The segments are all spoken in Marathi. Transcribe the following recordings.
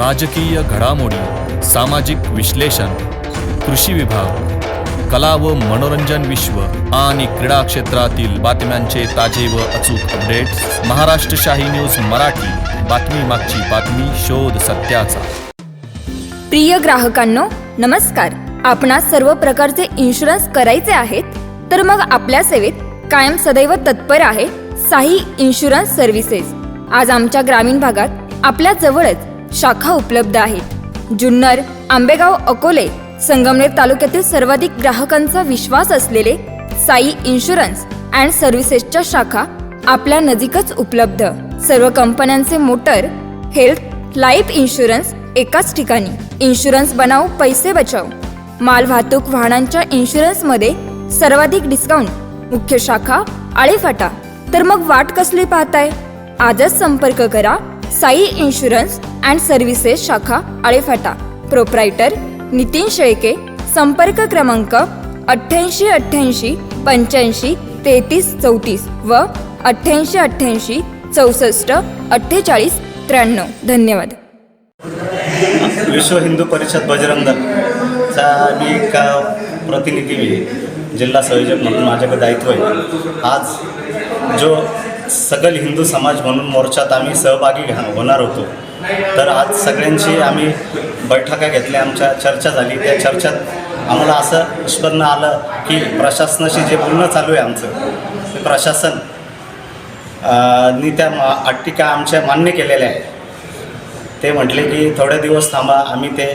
राजकीय घडामोडी सामाजिक विश्लेषण कृषी विभाग कला व मनोरंजन विश्व आणि क्रीडा क्षेत्रातील बातम्यांचे ताजे व अचूक अपडेट्स महाराष्ट्र शाही न्यूज मराठी. बातमी मागची बातमी शोध सत्याचा. प्रिय ग्राहकांनो नमस्कार. आपणास सर्व प्रकारचे इन्शुरन्स करायचे आहेत तर मग आपल्या सेवेत कायम सदैव तत्पर आहे साई इन्शुरन्स सर्व्हिसेस आज आमच्या ग्रामीण भागात आपल्या जवळच शाखा उपलब्ध आहेत. जुन्नर आंबेगाव अकोले संगमनेर तालुक्यातील सर्वाधिक ग्राहकांचा विश्वास असलेले साई इन्शुरन्स अँड सर्व्हिसेसच्या शाखा आपल्या नजीकच उपलब्ध. सर्व कंपन्यांचे मोटर हेल्थ लाईफ इन्शुरन्स एकाच ठिकाणी. इन्शुरन्स बनाव पैसे बचाव माल वाहतूक वाहनांच्या इन्शुरन्समध्ये सर्वाधिक डिस्काउंट मुख्य शाखा आळेफाटा. तर मग वाट कसली पाहताय? आजच संपर्क करा साई इन्शुरन्स अँड सर्व्हिसेस शाखा आळेफाटा. प्रोप्रायटर नितीन शेळके. संपर्क क्रमांक अठ्ठ्याऐंशी अठ्ठ्याऐंशी पंच्याऐंशी तेहतीस चौतीस व अठ्ठ्याऐंशी अठ्ठ्याऐंशी चौसष्ट अठ्ठेचाळीस त्र्याण्णव. धन्यवाद विश्व हिंदू परिषद बजरंग दलचा मी एक प्रतिनिधी आहे. जिल्हा संयोजक म्हणून माझ्याकडे दायित्व आहे. आज जो सकल हिंदू समाज म्हणून मोर्चात आम्ही सहभागी होणार होतो. तर आज सगळ्यांची आम्ही बैठका घेतल्या आमच्या चर्चा झाली. त्या चर्चेत आम्हाला असं निष्पन्न आलं की प्रशासनाशी जे बोलणं चालू आहे आमचं ते प्रशासन नी त्या मा- अट्टिका आमच्या मान्य केलेल्या आहेत. ते म्हटले की थोडे दिवस थांबा आम्ही ते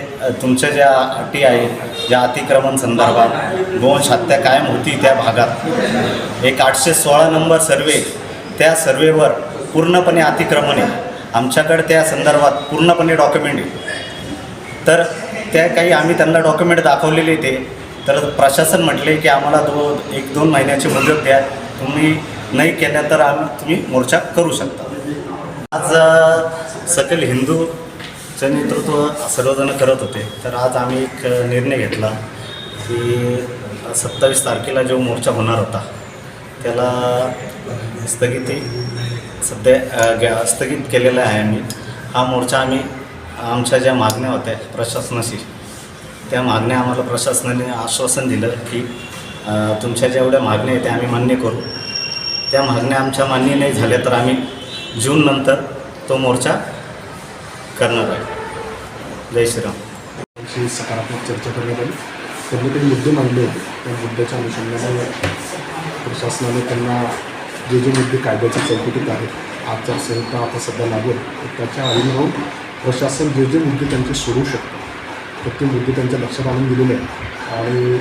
तुमच्या ज्या अटी आहे ज्या अतिक्रमण संदर्भात गोवंश हत्या कायम होती त्या भागात. एक आठशे सोळा नंबर सर्वे त्या सर्वेवर पूर्णपणे अतिक्रमण आहे. आमच्याकडे त्या संदर्भात पूर्णपणे डॉक्युमेंट आहे. तर त्या काही आम्ही त्यांना डॉक्युमेंट दाखवलेले ते. तर प्रशासन म्हटले की आम्हाला दो एक दोन महिन्याची मुदत द्या. तुम्ही नाही केल्या तर आम्ही तुम्ही मोर्चा करू शकता. आज सकल हिंदूचं नेतृत्व सर्वजण करत होते. तर आज आम्ही एक निर्णय घेतला की सत्तावीस तारखेला जो मोर्चा होणार होता त्याला स्थगिती सध्या ग्या स्थगित केलेला आहे आम्ही. हा मोर्चा आम्ही आमच्या ज्या मागण्या होत्या प्रशासनाशी त्या मागण्या आम्हाला प्रशासनाने आश्वासन दिलं की तुमच्या जेवढ्या मागण्या आहेत त्या आम्ही मान्य करू. त्या मागण्या आमच्या मान्य नाही झाल्या तर आम्ही जूननंतर तो मोर्चा करणार आहे जय श्रीराम. सकारात्मक चर्चा करण्यात आली. त्यांनी काही मुद्दे मांडले होते? त्या मुद्द्याच्या अनुषंगाने प्रशासनाने त्यांना जे जे मुद्दे कायद्याच्या चौकटीत आहेत आचारसंहिता आता सध्या लागू आहे तर त्याच्या आधी राहून प्रशासन जे जे मुद्दे त्यांचे सोडू शकतं तर ते मुद्दे त्यांच्या लक्षात आणून दिलेले आहेत. आणि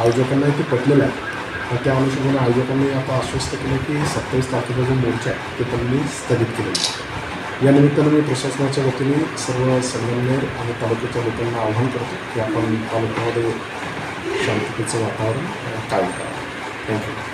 आयोजकांनाही ते पटलेलं आहे. त्या अनुषंगाने आयोजकांनी आता आश्वस्त केलं की सत्तावीस तारखेचा जो मोर्चा आहे ते त्यांनी स्थगित केलेला आहे. या निमित्तानं मी प्रशासनाच्या वतीने सर्व संगमनेर आणि तालुक्याच्या लोकांना आवाहन करतो की आपण तालुक्यामध्ये शांततेचं वातावरण अ, कायम थँक्यू